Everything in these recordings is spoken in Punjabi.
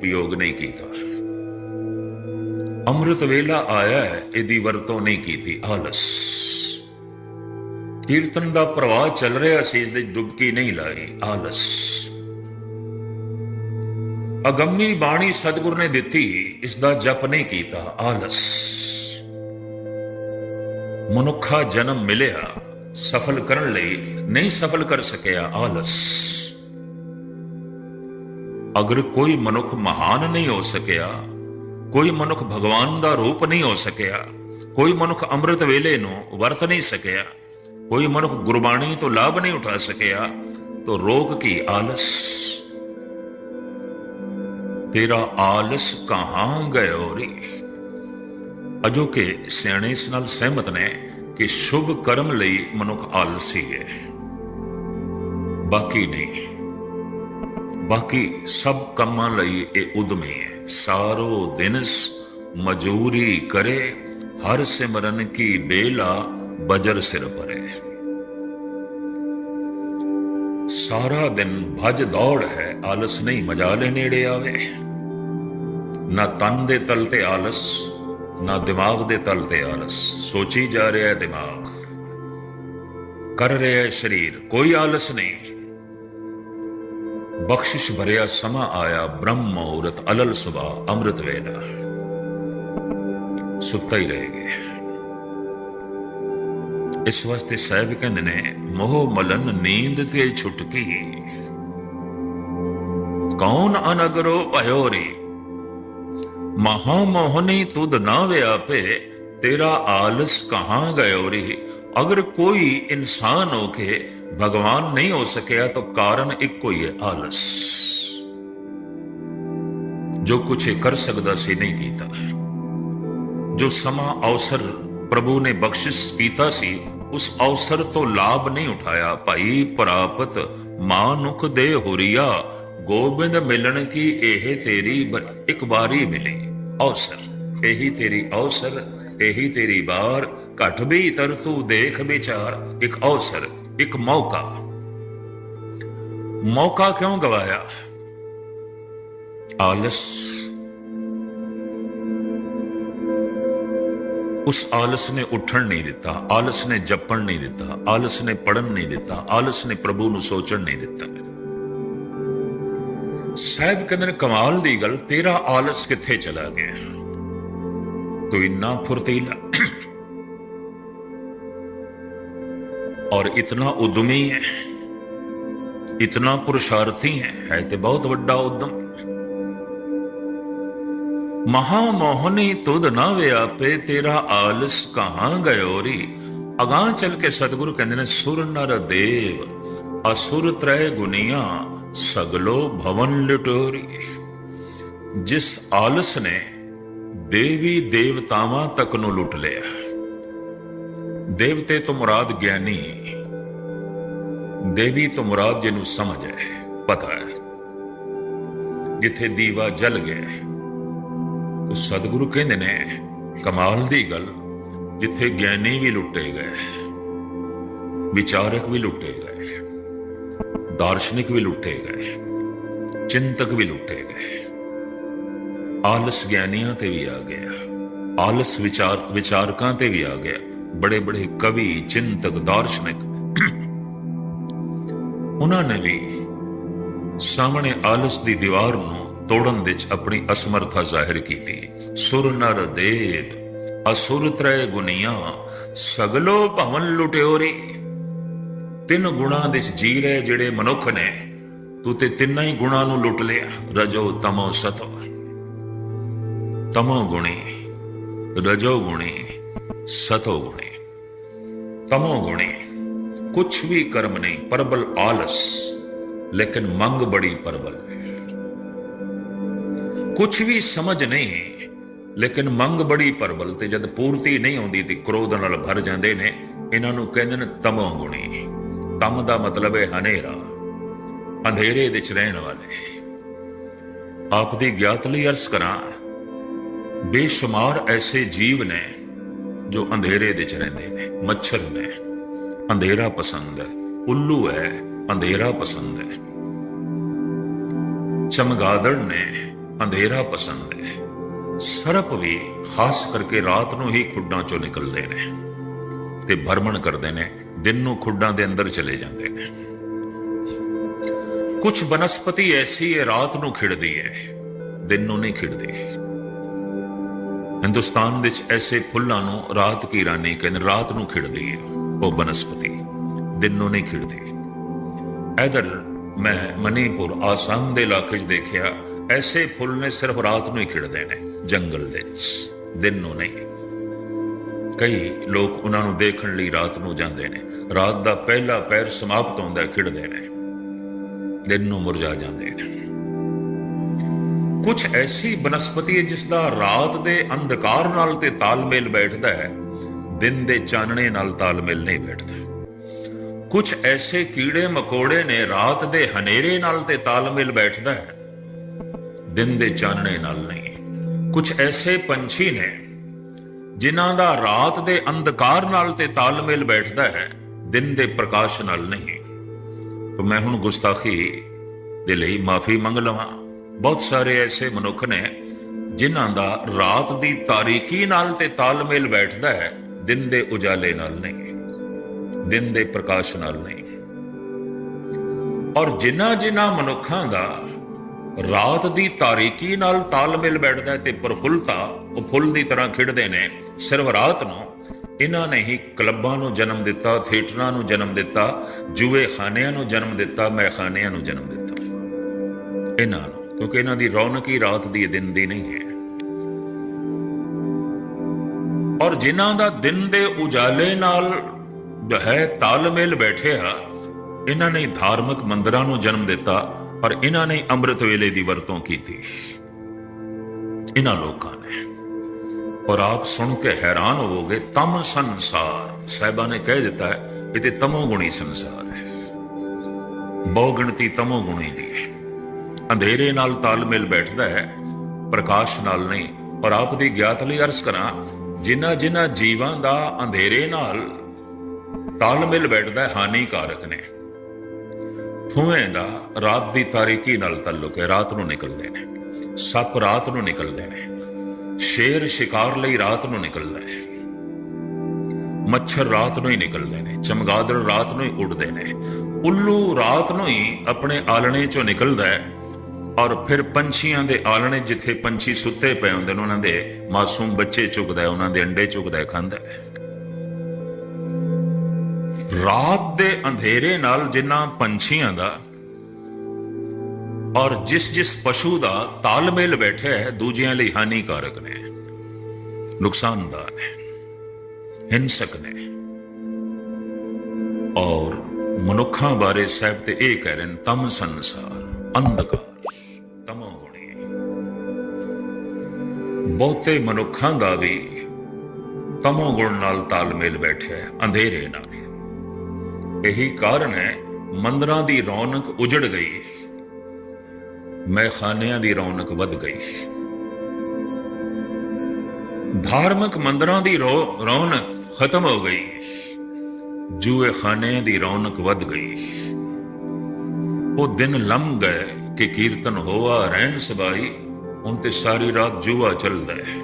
ਉਪਯੋਗ ਨਹੀਂ ਕੀਤਾ। ਅੰਮ੍ਰਿਤ ਵੇਲਾ ਆਇਆ ਹੈ, ਇਹਦੀ ਵਰਤੋਂ ਨਹੀਂ ਕੀਤੀ, ਆਲਸ। ਕੀਰਤਨ ਦਾ ਪ੍ਰਵਾਹ ਚੱਲ ਰਿਹਾ ਸੀ ਇਸ ਦੇ ਡੁਬਕੀ ਨਹੀਂ ਲਾਈ, ਆਲਸ। ਅਗੰਮੀ ਬਾਣੀ ਸਤਿਗੁਰ ਨੇ ਦਿੱਤੀ ਇਸ ਦਾ ਜਪ ਨਹੀਂ ਕੀਤਾ, ਆਲਸ। ਮਨੁੱਖਾ ਜਨਮ ਮਿਲਿਆ, ਸਫਲ ਕਰਨ ਲਈ ਨਹੀਂ ਸਫਲ ਕਰ ਸਕਿਆ, ਆਲਸ। ਅਗਰ ਕੋਈ ਮਨੁੱਖ ਮਹਾਨ ਨਹੀਂ ਹੋ ਸਕਿਆ, ਕੋਈ ਮਨੁੱਖ ਭਗਵਾਨ ਦਾ ਰੂਪ ਨਹੀਂ ਹੋ ਸਕਿਆ, ਕੋਈ ਮਨੁੱਖ ਅੰਮ੍ਰਿਤ ਵੇਲੇ ਨੂੰ ਵਰਤ ਨਹੀਂ ਸਕਿਆ, ਕੋਈ ਮਨੁੱਖ ਗੁਰਬਾਣੀ ਤੋਂ ਲਾਭ ਨਹੀਂ ਉਠਾ ਸਕਿਆ, ਤਾਂ ਰੋਗ ਕੀ ਆਲਸ? ਤੇਰਾ ਆਲਸ ਕਹਾਂ ਗਇਓ ਰੇ? ਅਜੋ ਕਿ ਸਿਆਣੇ ਇਸ ਨਾਲ ਸਹਿਮਤ ਨੇ ਕਿ ਸ਼ੁਭ ਕਰਮ ਲਈ ਮਨੁੱਖ ਆਲਸੀ ਹੈ। ਬਾਕੀ ਨਹੀਂ। ਬਾਕੀ ਸਭ ਕੰਮਾਂ ਲਈ ਇਹ ਉਦਮੀ ਹੈ। ਸਾਰੋ ਦਿਨਸ ਮਜੂਰੀ ਕਰੇ, ਹਰ ਸਿਮਰਨ ਕੀ ਬੇਲਾ ਬਜਰ ਸਿਰ ਪਰੇ ਸਾਰਾ ਦਿਨ ਭਜ ਦੌੜ ਹੈ, ਆਲਸ ਨਹੀਂ ਮਜਾਲੇ ਨੇੜੇ ਆਵੇ। ਨਾ ਤਨ ਦੇ ਤਲ ਤੇ ਆਲਸ, ਨਾ ਦਿਮਾਗ ਦੇ ਤਲ ਤੇ ਆਲਸ। ਸੋਚੀ ਜਾ ਰਿਹਾ ਹੈ ਦਿਮਾਗ। ਕਰ ਰਿਹਾ ਹੈ ਸਰੀਰ, ਕੋਈ ਆਲਸ ਨਹੀਂ। ਬਖਸ਼ਿਸ਼ ਭਰਿਆ ਸਮਾਂ ਆਇਆ ਬ੍ਰਹਮ ਮੁਹੂਰਤ ਅਲਲ ਸੁਬਾ ਅੰਮ੍ਰਿਤ ਵੇਲਾ ਸੁੱਤਾ ਹੀ ਰਹੇਗੇ ਇਸ ਵਾਸਤੇ ਸਾਹਿਬ ਕਹਿੰਦੇ ਨੇ, ਮੋਹ ਮਲਨ ਨੀਂਦ ਤੇ ਛੁਟਕੀ ਕੌਣ ਅਨਗਰੋ ਭਇਓ ਰੇ? ਮਹਾ ਮੋਹਨੀ ਤੁਧ ਨਾ ਵਿਆਪੇ, ਤੇਰਾ ਆਲਸ ਕਹਾਂ ਗਇਓ ਰੇ? ਅਗਰ ਕੋਈ ਇਨਸਾਨ ਹੋ ਕੇ ਭਗਵਾਨ ਨਹੀਂ ਹੋ ਸਕਿਆ ਤਾਂ ਕਾਰਨ ਇੱਕੋ ਹੀ ਹੈ, ਆਲਸ। ਜੋ ਕੁਛ ਇਹ ਕਰ ਸਕਦਾ ਸੀ, ਨਹੀਂ ਕੀਤਾ। ਜੋ ਸਮਾਂ, ਅਵਸਰ ਪ੍ਰਭੂ ਨੇ ਬਖਸ਼ਿਸ਼ ਕੀਤਾ ਸੀ, ਉਸ ਅਵਸਰ ਤੋਂ ਲਾਭ ਨਹੀਂ ਉਠਾਇਆ। ਭਾਈ ਪ੍ਰਾਪਤ ਮਾਨੁਖ ਦੇ ਹੋਰੀਆ, ਗੋਬਿੰਦ ਮਿਲਣ ਕੀ ਇਹ ਤੇਰੀ ਇੱਕ ਵਾਰੀ ਮਿਲੀ ਅਵਸਰ, ਇਹੀ ਤੇਰੀ ਅਵਸਰ, ਇਹੀ ਤੇਰੀ ਬਾਰ ਘਟ ਵੀ ਤਰ ਤੂੰ ਦੇਖ ਵਿਚਾਰ, ਇੱਕ ਅਵਸਰ ਇੱਕ ਮੌਕਾ ਮੌਕਾ ਕਿਉਂ ਗਵਾਇਆ ਆਲਸ ਉਸ ਆਲਸ ਨੇ ਉੱਠਣ ਨਹੀਂ ਦਿੱਤਾ ਆਲਸ ਨੇ ਜਪਣ ਨਹੀਂ ਦਿੱਤਾ ਆਲਸ ਨੇ ਪੜਨ ਨਹੀਂ ਦਿੱਤਾ ਆਲਸ ਨੇ ਪ੍ਰਭੂ ਨੂੰ ਸੋਚਣ ਨਹੀਂ ਦਿੱਤਾ ਸਾਹਿਬ ਕਹਿੰਦੇ ਨੇ ਕਮਾਲ ਦੀ ਗੱਲ ਤੇਰਾ ਆਲਸ ਕਿੱਥੇ ਚਲਾ ਗਿਆ ਤੂੰ ਇੰਨਾ ਫੁਰਤੀਲਾ और इतना उद्यमी है इतना पुरुषार्थी है है तो बहुत बड़ा उद्यम महामोहनी तुद ना व्यापे तेरा आलस कहां गयो री ਅਗਾਹ ਚੱਲ ਕੇ ਸਤਿਗੁਰੂ ਕਹਿੰਦੇ ਨੇ ਸੁਰ ਨਰ ਦੇਵ ਅਸੁਰ ਤ੍ਰੈ ਗੁਨੀਆਂ ਸਗਲੋ ਭਵਨ ਲਟੋਰੀ ਜਿਸ ਆਲਸ ਨੇ ਦੇਵੀ ਦੇਵਤਾਵਾਂ ਤੱਕ ਨੂੰ ਲੁੱਟ ਲਿਆ ਦੇਵਤੇ ਤੋਂ ਮੁਰਾਦ ਗਿਆਨੀ, ਦੇਵੀ ਤੋਂ ਮੁਰਾਦ ਜਿਹਨੂੰ ਸਮਝ ਹੈ, ਪਤਾ ਹੈ। ਜਿੱਥੇ ਦੀਵਾ ਜਲ ਗਿਆ, ਉਹ ਸਤਿਗੁਰੂ ਕਹਿੰਦੇ ਨੇ, ਕਮਾਲ ਦੀ ਗੱਲ, ਜਿੱਥੇ ਗਿਆਨੀ ਵੀ ਲੁੱਟੇ ਗਏ, ਵਿਚਾਰਕ ਵੀ ਲੁੱਟੇ ਗਏ, ਦਾਰਸ਼ਨਿਕ ਵੀ ਲੁੱਟੇ ਗਏ, ਚਿੰਤਕ ਵੀ ਲੁੱਟੇ ਗਏ। ਆਲਸ ਗਿਆਨੀਆਂ ਤੇ ਵੀ ਆ ਗਿਆ, ਆਲਸ ਵਿਚਾਰ ਵਿਚਾਰਕਾਂ ਤੇ ਵੀ ਆ ਗਿਆ। ਬੜੇ ਬੜੇ ਕਵੀ, ਚਿੰਤਕ, ਦਾਰਸ਼ਨਿਕ ਉਹਨਾਂ ਨੇ ਵੀ ਸਾਹਮਣੇ ਆਲਸ ਦੀ ਦੀਵਾਰ ਨੂੰ ਤੋੜਨ ਵਿੱਚ ਆਪਣੀ ਅਸਮਰਥਾ ਜ਼ਾਹਿਰ ਕੀਤੀ। ਸੁਰ ਨਰ ਦੇਵ, ਅਸੁਰ ਤ੍ਰੈ ਗੁਨੀਆਂ, ਸਗਲੋ ਭਵਨ ਲੁਟਿਓਰੀ। ਤਿੰਨ ਗੁਣਾਂ ਦੇ ਵਿੱਚ ਜੀ ਰਹੇ ਜਿਹੜੇ ਮਨੁੱਖ ਨੇ, ਤੂੰ ਤੇ ਤਿੰਨਾਂ ਹੀ ਗੁਣਾਂ ਨੂੰ ਲੁੱਟ ਲਿਆ। ਰਜੋ ਤਮੋ ਸਤੋ। ਤਮੋ ਗੁਣੀ, ਰਜੋ ਗੁਣੀ। ਸਤੋ ਗੁਣੀ, ਤਮੋ ਗੁਣੀ, ਕੁਛ ਵੀ ਕਰਮ ਨਹੀਂ, ਪਰਬਲ ਆਲਸ, ਲੇਕਿਨ ਮੰਗ ਬੜੀ ਪਰਬਲ ਕੁਛ ਵੀ ਸਮਝ ਨਹੀਂ, ਲੇਕਿਨ ਮੰਗ ਬੜੀ ਪਰਬਲ ਤੇ ਜਦ ਪੂਰਤੀ ਨਹੀਂ ਹੁੰਦੀ ਤੇ ਕ੍ਰੋਧ ਨਾਲ ਭਰ ਜਾਂਦੇ ਨੇ, ਇਹਨਾਂ ਨੂੰ ਕਹਿੰਦੇ ਨੇ ਤਮੋ ਗੁਣੀ। ਤਮ ਦਾ ਮਤਲਬ ਹੈ ਹਨੇਰਾ, ਅੰਧੇਰੇ ਦੇ ਚ ਰਹਿਣ ਵਾਲੇ। ਆਪ ਦੀ ਗਿਆਤ ਲਈ ਅਰਜ਼ ਕਰਾਂ, ਬੇਸ਼ੁਮਾਰ ਐਸੇ ਜੀਵ ਨੇ ਜੋ ਅੰਧੇਰੇ ਦੇ ਚ ਰਹਿੰਦੇ ਨੇ। ਮੱਛਰ ਨੇ। ਅੰਧੇਰਾ ਪਸੰਦ ਹੈ। ਉੱਲੂ ਹੈ। ਅੰਧੇਰਾ ਪਸੰਦ ਹੈ। ਚਮਗਾਦੜ ਨੇ। ਅੰਧੇਰਾ ਪਸੰਦ ਹੈ। ਸਰਪ ਵੀ ਖਾਸ ਕਰਕੇ ਰਾਤ ਨੂੰ ਹੀ ਖੁੱਡਾਂ ਚੋਂ ਨਿਕਲਦੇ ਨੇ ਤੇ ਭਰਮਣ ਕਰਦੇ ਨੇ। ਦਿਨ ਨੂੰ ਖੁੱਡਾਂ ਦੇ ਅੰਦਰ ਚਲੇ ਜਾਂਦੇ ਨੇ। ਕੁਝ ਬਨਸਪਤੀ ਐਸੀ ਹੈ, ਰਾਤ ਨੂੰ ਖਿੜਦੀ ਹੈ। ਦਿਨ ਨੂੰ ਨਹੀਂ ਖਿੜਦੀ। ਹਿੰਦੁਸਤਾਨ ਵਿੱਚ ਐਸੇ ਫੁੱਲਾਂ ਨੂੰ ਰਾਤ ਕੀ ਰਾਣੀ ਕਹਿੰਦੇ, ਰਾਤ ਨੂੰ ਖਿੜਦੀ ਹੈ ਉਹ ਬਨਸਪਤੀ। ਦਿਨ ਨੂੰ ਨਹੀਂ ਖਿੜਦੀ। ਇਧਰ ਮੈਂ ਮਨੀਪੁਰ ਆਸਾਮ ਦੇ ਇਲਾਕੇ 'ਚ ਦੇਖਿਆ, ਐਸੇ ਫੁੱਲ ਨੇ ਸਿਰਫ ਰਾਤ ਨੂੰ ਹੀ ਖਿੜਦੇ ਨੇ, ਜੰਗਲ ਦੇ ਵਿੱਚ, ਦਿਨ ਨੂੰ ਨਹੀਂ। ਕਈ ਲੋਕ ਉਹਨਾਂ ਨੂੰ ਦੇਖਣ ਲਈ ਰਾਤ ਨੂੰ ਜਾਂਦੇ ਨੇ, ਰਾਤ ਦਾ ਪਹਿਲਾ ਪੈਰ ਸਮਾਪਤ ਹੁੰਦਾ, ਖਿੜਦੇ ਨੇ। ਦਿਨ ਨੂੰ ਮੁਰਝਾ ਜਾਂਦੇ ਨੇ। ਕੁਝ ਐਸੀ ਬਨਸਪਤੀ ਹੈ ਜਿਸ ਦਾ ਰਾਤ ਦੇ ਅੰਧਕਾਰ ਨਾਲ ਤੇ ਤਾਲਮੇਲ ਬੈਠਦਾ ਹੈ, ਦਿਨ ਦੇ ਚਾਨਣੇ ਨਾਲ ਤਾਲਮੇਲ ਨਹੀਂ ਬੈਠਦਾ। ਕੁਝ ਐਸੇ ਕੀੜੇ ਮਕੌੜੇ ਨੇ ਰਾਤ ਦੇ ਹਨੇਰੇ ਨਾਲ ਤੇ ਤਾਲਮੇਲ ਬੈਠਦਾ ਹੈ, ਦਿਨ ਦੇ ਚਾਨਣੇ ਨਾਲ ਨਹੀਂ। ਕੁਝ ਐਸੇ ਪੰਛੀ ਨੇ ਜਿਨ੍ਹਾਂ ਦਾ ਰਾਤ ਦੇ ਅੰਧਕਾਰ ਨਾਲ ਤੇ ਤਾਲਮੇਲ ਬੈਠਦਾ ਹੈ, ਦਿਨ ਦੇ ਪ੍ਰਕਾਸ਼ ਨਾਲ ਨਹੀਂ। ਤਾਂ ਮੈਂ ਹੁਣ ਗੁਸਤਾਖੀ ਦੇ ਲਈ ਮਾਫੀ ਮੰਗ ਲਵਾਂ। ਬਹੁਤ ਸਾਰੇ ਐਸੇ ਮਨੁੱਖ ਨੇ ਜਿਨ੍ਹਾਂ ਦਾ ਰਾਤ ਦੀ ਤਾਰੀਕੀ ਨਾਲ ਤੇ ਤਾਲਮੇਲ ਬੈਠਦਾ ਹੈ, ਦਿਨ ਦੇ ਉਜਾਲੇ ਨਾਲ ਨਹੀਂ, ਦਿਨ ਦੇ ਪ੍ਰਕਾਸ਼ ਨਾਲ ਨਹੀਂ। ਔਰ ਜਿਨ੍ਹਾਂ ਜਿਨ੍ਹਾਂ ਮਨੁੱਖਾਂ ਦਾ ਰਾਤ ਦੀ ਤਾਰੀਕੀ ਨਾਲ ਤਾਲਮੇਲ ਬੈਠਦਾ ਹੈ ਤੇ ਪ੍ਰਫੁੱਲਤਾ, ਉਹ ਫੁੱਲ ਦੀ ਤਰ੍ਹਾਂ ਖਿੜਦੇ ਨੇ ਸਿਰਫ ਰਾਤ ਨੂੰ ਇਹਨਾਂ ਨੇ ਹੀ ਕਲੱਬਾਂ ਨੂੰ ਜਨਮ ਦਿੱਤਾ, ਥੀਏਟਰਾਂ ਨੂੰ ਜਨਮ ਦਿੱਤਾ, ਜੂਏ ਖਾਨਿਆਂ ਨੂੰ ਜਨਮ ਦਿੱਤਾ ਮਹਿਖਾਨਿਆਂ ਨੂੰ ਜਨਮ ਦਿੱਤਾ। ਇਹਨਾਂ ਨੂੰ ਕਿਉਂਕਿ ਇਹਨਾਂ ਦੀ ਰੌਣਕ ਹੀ ਰਾਤ ਦੀ ਦਿਨ ਦੀ ਨਹੀਂ ਹੈ। ਔਰ ਜਿਨ੍ਹਾਂ ਦਾ ਦਿਨ ਦੇ ਉਜਾਲੇ ਨਾਲ ਹੈ ਤਾਲਮੇਲ ਬੈਠਿਆ, ਇਹਨਾਂ ਨੇ ਧਾਰਮਿਕ ਮੰਦਰਾਂ ਨੂੰ ਜਨਮ ਦਿੱਤਾ ਔਰ ਇਹਨਾਂ ਨੇ ਅੰਮ੍ਰਿਤ ਵੇਲੇ ਦੀ ਵਰਤੋਂ ਕੀਤੀ। ਇਹਨਾਂ ਲੋਕਾਂ ਨੇ। ਔਰ ਆਪ ਸੁਣ ਕੇ ਹੈਰਾਨ ਹੋਵੋਗੇ, ਤਮ ਸੰਸਾਰ। ਸਾਹਿਬਾਂ ਨੇ ਕਹਿ ਦਿੱਤਾ ਹੈ, ਇਹ ਤੇ ਤਮੋ ਗੁਣੀ ਸੰਸਾਰ ਹੈ। ਬਹੁਗਿਣਤੀ ਤਮੋ ਗੁਣੀ ਦੀ ਹੈ। ਅੰਧੇਰੇ ਨਾਲ ਤਾਲਮੇਲ ਬੈਠਦਾ ਹੈ, ਪ੍ਰਕਾਸ਼ ਨਾਲ ਨਹੀਂ ਔਰ ਆਪ ਦੀ ਗਿਆਤ ਲਈ ਅਰਜ਼ ਕਰਾਂ, ਜਿਨ੍ਹਾਂ ਜਿਨ੍ਹਾਂ ਜੀਵਾਂ ਦਾ ਅੰਧੇਰੇ ਨਾਲ ਤਾਲਮੇਲ ਬੈਠਦਾ ਹੈ, ਹਾਨੀਕਾਰਕ ਨੇ। ਥੂਏ ਦਾ ਰਾਤ ਦੀ ਤਾਰੀਕੀ ਨਾਲ ਤਾਲੁਕ ਹੈ, ਰਾਤ ਨੂੰ ਨਿਕਲਦੇ ਨੇ। ਸੱਪ ਰਾਤ ਨੂੰ ਨਿਕਲਦੇ ਨੇ। ਸ਼ੇਰ ਸ਼ਿਕਾਰ ਲਈ ਰਾਤ ਨੂੰ ਨਿਕਲਦਾ ਹੈ। ਮੱਛਰ ਰਾਤ ਨੂੰ ਹੀ ਨਿਕਲਦੇ ਨੇ, ਚਮਗਾਦੜ ਰਾਤ ਨੂੰ ਹੀ ਉੱਡਦੇ ਨੇ। ਉੱਲੂ ਰਾਤ ਨੂੰ ਹੀ ਆਪਣੇ ਆਲਣੇ ਚੋਂ ਨਿਕਲਦਾ ਹੈ। ਔਰ ਫਿਰ ਪੰਛੀਆਂ ਦੇ ਆਲਣੇ ਜਿੱਥੇ ਪੰਛੀ ਸੁੱਤੇ ਪਏ ਹੁੰਦੇ ਨੇ, ਉਹਨਾਂ ਦੇ ਮਾਸੂਮ ਬੱਚੇ ਚੁਗਦਾ ਹੈ, ਉਹਨਾਂ ਦੇ ਅੰਡੇ ਚੁਗਦਾ ਹੈ, ਖਾਂਦਾ ਹੈ। ਰਾਤ ਦੇ ਅੰਧੇਰੇ ਨਾਲ ਜਿਨ੍ਹਾਂ ਪੰਛੀਆਂ ਦਾ ਔਰ ਜਿਸ ਜਿਸ ਪਸ਼ੂ ਦਾ ਤਾਲਮੇਲ ਬੈਠਿਆ ਹੈ, ਦੂਜਿਆਂ ਲਈ ਹਾਨੀਕਾਰਕ ਨੇ, ਨੁਕਸਾਨਦਾਰ ਨੇ, ਹਿੰਸਕ ਨੇ। ਔਰ ਮਨੁੱਖਾਂ ਬਾਰੇ ਸਾਹਿਬ ਤੇ ਇਹ ਕਹਿ ਰਹੇ ਨੇ ਤਮ ਸੰਸਾਰ ਅੰਧਕਾਰ। ਤਮੋ ਗੁਣੀ ਬਹੁਤੇ ਮਨੁੱਖਾਂ ਦਾ ਵੀ ਤਮੋ ਗੁਣ ਨਾਲ ਤਾਲਮੇਲ ਬੈਠਿਆ ਹੈ, ਅੰਧੇਰੇ ਨਾਲ। ਇਹੀ ਕਾਰਨ ਹੈ, ਮੰਦਰਾਂ ਦੀ ਰੌਣਕ ਉਜੜ ਗਈ। ਮੈਖਾਨਿਆਂ ਦੀ ਰੌਣਕ ਵੱਧ ਗਈ। ਧਾਰਮਿਕ ਮੰਦਰਾਂ ਦੀ ਰੌ- ਰੌਣਕ ਖਤਮ ਹੋ ਗਈ। ਜੂਏ ਖਾਨਿਆਂ ਦੀ ਰੌਣਕ ਵੱਧ ਗਈ। ਉਹ ਦਿਨ ਲੰਮ ਗਏ। ਕਿ ਕੀਰਤਨ ਹੋਆ, ਰਹਿਣ ਸਬਾਈ ਹੁਣ ਤੇ ਸਾਰੀ ਰਾਤ ਜੂਆ ਚੱਲਦਾ ਹੈ।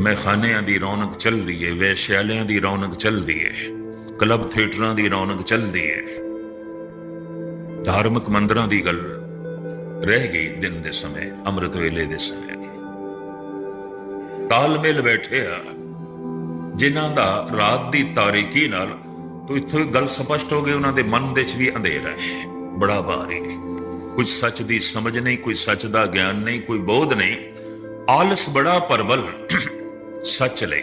ਮੈਖਾਨਿਆਂ ਦੀ ਰੌਣਕ ਚੱਲਦੀ ਹੈ, ਵੇਸ਼ਿਆਲਿਆਂ ਦੀ ਰੌਣਕ ਚੱਲਦੀ ਹੈ, ਕਲੱਬ ਥੀਏਟਰਾਂ ਦੀ ਰੌਣਕ ਚੱਲਦੀ ਹੈ। ਧਾਰਮਿਕ ਮੰਦਰਾਂ ਦੀ ਗੱਲ ਰਹਿ ਗਈ ਦਿਨ ਦੇ ਸਮੇਂ, ਅੰਮ੍ਰਿਤ ਵੇਲੇ ਦੇ ਸਮੇਂ। ਤਾਲਮੇਲ ਬੈਠੇ ਆ, ਜਿਨ੍ਹਾਂ ਦਾ ਰਾਤ ਦੀ ਤਾਰੀਕੀ ਨਾਲ, ਤੋਂ ਇੱਥੋਂ ਗੱਲ ਸਪਸ਼ਟ ਹੋ ਗਈ, ਉਹਨਾਂ ਦੇ ਮਨ ਦੇ ਵਿੱਚ ਵੀ ਅੰਧੇਰਾ ਹੈ। ਬੜਾ ਭਾਰੀ। ਕੁਝ ਸੱਚ ਦੀ ਸਮਝ ਨਹੀਂ, ਕੋਈ ਸੱਚ ਦਾ ਗਿਆਨ ਨਹੀਂ, ਕੋਈ ਬੋਧ ਨਹੀਂ। ਆਲਸ ਬੜਾ ਪਰਬਲ ਸੱਚ ਲਈ।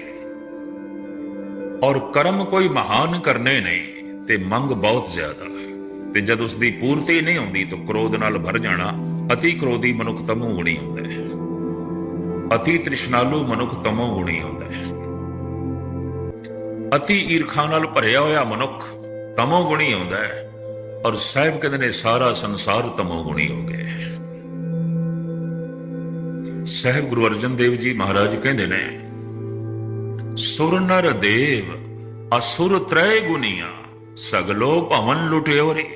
ਔਰ ਕਰਮ ਕੋਈ ਮਹਾਨ ਕਰਨੇ ਨਹੀਂ, ਤੇ ਮੰਗ ਬਹੁਤ ਜ਼ਿਆਦਾ। ਤੇ ਜਦ ਉਸ ਦੀ ਪੂਰਤੀ ਨਹੀਂ ਹੁੰਦੀ ਤਾਂ ਕ੍ਰੋਧ ਨਾਲ ਭਰ ਜਾਣਾ ਅਤੀ ਕ੍ਰੋਧੀ ਮਨੁੱਖ ਤਮੋ ਗੁਣੀ ਹੁੰਦਾ ਹੈ। ਅਤੀ ਤ੍ਰਿਸ਼ਨਾਲੂ ਮਨੁੱਖ ਤਮੋ ਗੁਣੀ ਹੁੰਦਾ ਹੈ। ਅਤੀ ਈਰਖਾ ਨਾਲ ਭਰਿਆ ਹੋਇਆ ਮਨੁੱਖ ਤਮੋ ਗੁਣੀ ਹੁੰਦਾ ਹੈ। ਔਰ ਸਾਹਿਬ ਕਹਿੰਦੇ ਨੇ, ਸਾਰਾ ਸੰਸਾਰ ਤਮੋ ਗੁਣੀ ਹੋ ਗਏ। ਹੈ ਸਾਹਿਬ ਗੁਰੂ ਅਰਜਨ ਦੇਵ ਜੀ ਮਹਾਰਾਜ ਕਹਿੰਦੇ ਨੇ ਸੁਰ ਨਰ ਦੇਵ ਅਸੁਰ ਤ੍ਰੈ ਗੁਨੀਆਂ, ਸਗਲੋ ਭਵਨ ਲੁਟਿਓ ਰੇ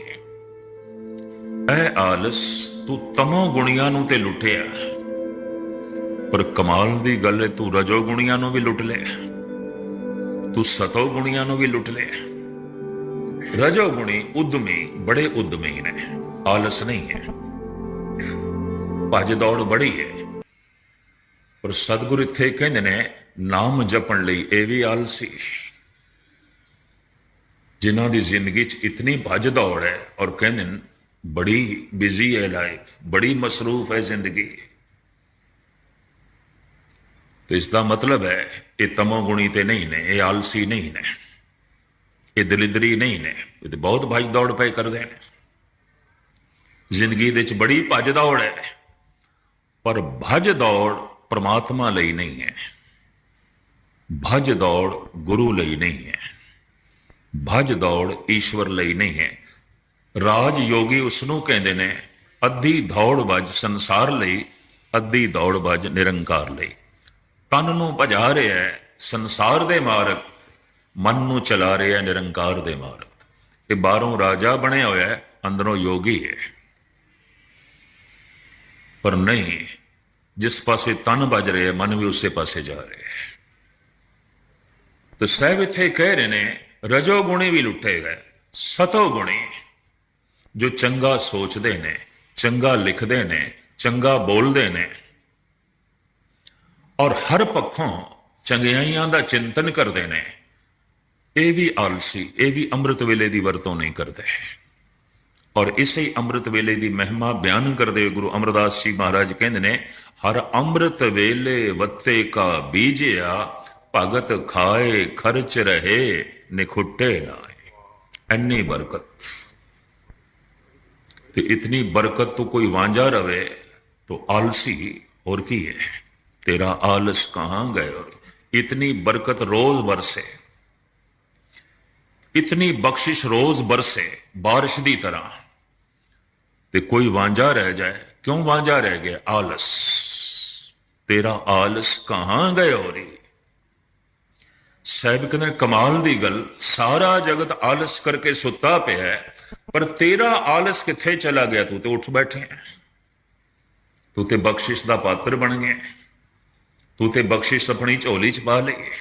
ਐ ਆਲਸ ਤੂੰ ਤਮੋ ਗੁਣੀਆਂ ਨੂੰ ਤੇ ਲੁੱਟਿਆ। ਪਰ ਕਮਾਲ ਦੀ ਗੱਲ ਹੈ ਤੂੰ ਰਜੋ ਗੁਣੀਆਂ ਨੂੰ ਵੀ ਲੁੱਟ ਲਿਆ। ਤੂੰ ਸਤੋ ਗੁਣੀਆਂ ਨੂੰ ਵੀ ਲੁੱਟ ਲਿਆ। ਰਜੋ ਗੁਣੀ ਉਦਮੀ, ਬੜੇ ਉਦਮੀ ਨੇ। ਆਲਸ ਨਹੀਂ ਹੈ। ਭੱਜ ਦੌੜ ਬੜੀ ਹੈ। ਪਰ ਸਤਿਗੁਰ ਇੱਥੇ ਕਹਿੰਦੇ ਨੇ, ਨਾਮ ਜਪਣ ਲਈ ਇਹ ਵੀ ਆਲਸੀ। ਜਿਨ੍ਹਾਂ ਦੀ ਜ਼ਿੰਦਗੀ 'ਚ ਇਤਨੀ ਭੱਜ ਦੌੜ ਹੈ ਔਰ ਕਹਿੰਦੇ ਨੇ, ਬੜੀ ਬਿਜ਼ੀ ਹੈ ਲਾਈਫ ਬੜੀ ਮਸਰੂਫ ਹੈ ਜ਼ਿੰਦਗੀ। ਤੇ ਇਸ ਦਾ ਮਤਲਬ ਹੈ, ਇਹ ਤਮੋ ਗੁਣੀ ਤੇ ਨਹੀਂ ਨੇ, ਇਹ ਆਲਸੀ ਨਹੀਂ ਨੇ। ਇਹ ਦਲਿੰਦਰੀ ਨਹੀਂ ਨੇ। ਇਹ ਤੇ ਬਹੁਤ ਭੱਜ ਦੌੜ ਪਏ ਕਰਦੇ ਨੇ। ਜ਼ਿੰਦਗੀ ਦੇ ਵਿੱਚ ਬੜੀ ਭੱਜ ਦੌੜ ਹੈ। ਪਰ ਭੱਜ ਦੌੜ ਪ੍ਰਮਾਤਮਾ ਲਈ ਨਹੀਂ ਹੈ। ਭੱਜ ਦੌੜ ਗੁਰੂ ਲਈ ਨਹੀਂ ਹੈ। ਭੱਜ ਦੌੜ ਈਸ਼ਵਰ ਲਈ ਨਹੀਂ ਹੈ। ਰਾਜ ਯੋਗੀ ਉਸ ਨੂੰ ਕਹਿੰਦੇ ਨੇ, ਅੱਧੀ ਦੌੜ ਵੱਜ ਸੰਸਾਰ ਲਈ, ਅੱਧੀ ਦੌੜ ਵੱਜ ਨਿਰੰਕਾਰ ਲਈ। ਤਨ ਨੂੰ ਭਜਾ ਰਿਹਾ ਸੰਸਾਰ ਦੇ ਮਾਰਗ ਮਨ ਨੂੰ ਚਲਾ ਰਿਹਾ ਹੈ ਨਿਰੰਕਾਰ ਦੇ ਮਾਰਗ ਇਹ ਬਾਹਰੋਂ ਰਾਜਾ ਬਣਿਆ ਹੋਇਆ ਹੈ, ਅੰਦਰੋਂ ਯੋਗੀ ਹੈ। ਪਰ ਨਹੀਂ, ਜਿਸ ਪਾਸੇ ਤਨ ਵੱਜ ਰਿਹਾ ਮਨ ਵੀ ਉਸੇ ਪਾਸੇ ਜਾ ਰਿਹਾ ਹੈ। ਤੇ ਸਾਹਿਬ ਇੱਥੇ ਕਹਿ ਰਹੇ ਨੇ, ਰਜੋ ਗੁਣੀ ਵੀ ਲੁੱਟੇ ਗਏ, ਸਤੋ ਗੁਣੀ। ਜੋ ਚੰਗਾ ਸੋਚਦੇ ਨੇ, ਚੰਗਾ ਲਿਖਦੇ ਨੇ, ਚੰਗਾ ਬੋਲਦੇ ਨੇ। ਔਰ ਹਰ ਪੱਖੋਂ ਚੰਗਿਆਈਆਂ ਦਾ ਚਿੰਤਨ ਕਰਦੇ ਨੇ। ਇਹ ਵੀ ਆਲਸੀ ਇਹ ਵੀ ਅੰਮ੍ਰਿਤ ਵੇਲੇ ਦੀ ਵਰਤੋਂ ਨਹੀਂ ਕਰਦੇ ਔਰ ਇਸੇ ਹੀ ਅੰਮ੍ਰਿਤ ਵੇਲੇ ਦੀ ਮਹਿਮਾ ਬਿਆਨ ਕਰਦੇ ਹੋਏ ਗੁਰੂ ਅਮਰਦਾਸ ਜੀ ਮਹਾਰਾਜ ਕਹਿੰਦੇ ਨੇ ਹਰ ਅੰਮ੍ਰਿਤ ਵੇਲੇ ਵੱਤੇ ਕਾ ਬੀਜਿਆ ਭਗਤ ਖਾਏ ਖਰਚ ਰਹੇ ਨਿਖੁੱਟੇ ਨਾਏ ਐਨੀ ਬਰਕਤ ਤੇ ਇਤਨੀ ਬਰਕਤ ਤੋਂ ਕੋਈ ਵਾਂਝਾ ਰਵੇ तो आलसी और की है तेरा आलस कहां गए और इतनी बरकत रोज ਇਤਨੀ ਬਖਸ਼ਿਸ਼ ਰੋਜ਼ ਬਰਸੇ بارش ਦੀ ਤਰ੍ਹਾਂ ਤੇ ਕੋਈ ਵਾਂਝਾ ਰਹਿ ਜਾਏ ਕਿਉਂ ਵਾਂਝਾ ਰਹਿ ਗਿਆ ਆਲਸ ਤੇਰਾ ਆਲਸ ਕਹਾਂ ਗਇਓ ਰੇ ਸਾਹਿਬ ਕਹਿੰਦੇ ਕਮਾਲ ਦੀ ਗੱਲ ਸਾਰਾ ਜਗਤ ਆਲਸ ਕਰਕੇ ਸੁੱਤਾ ਪਿਆ ਪਰ ਤੇਰਾ ਆਲਸ ਕਿੱਥੇ ਚਲਾ ਗਿਆ ਤੂੰ ਤੇ ਉੱਠ ਬੈਠੇ ਹੈ ਤੂੰ ਤੇ ਬਖਸ਼ਿਸ਼ ਦਾ ਪਾਤਰ ਬਣ ਗਿਆ ਤੂੰ ਤੇ ਬਖਸ਼ਿਸ਼ ਆਪਣੀ ਝੋਲੀ ਚ ਪਾ ਲਈ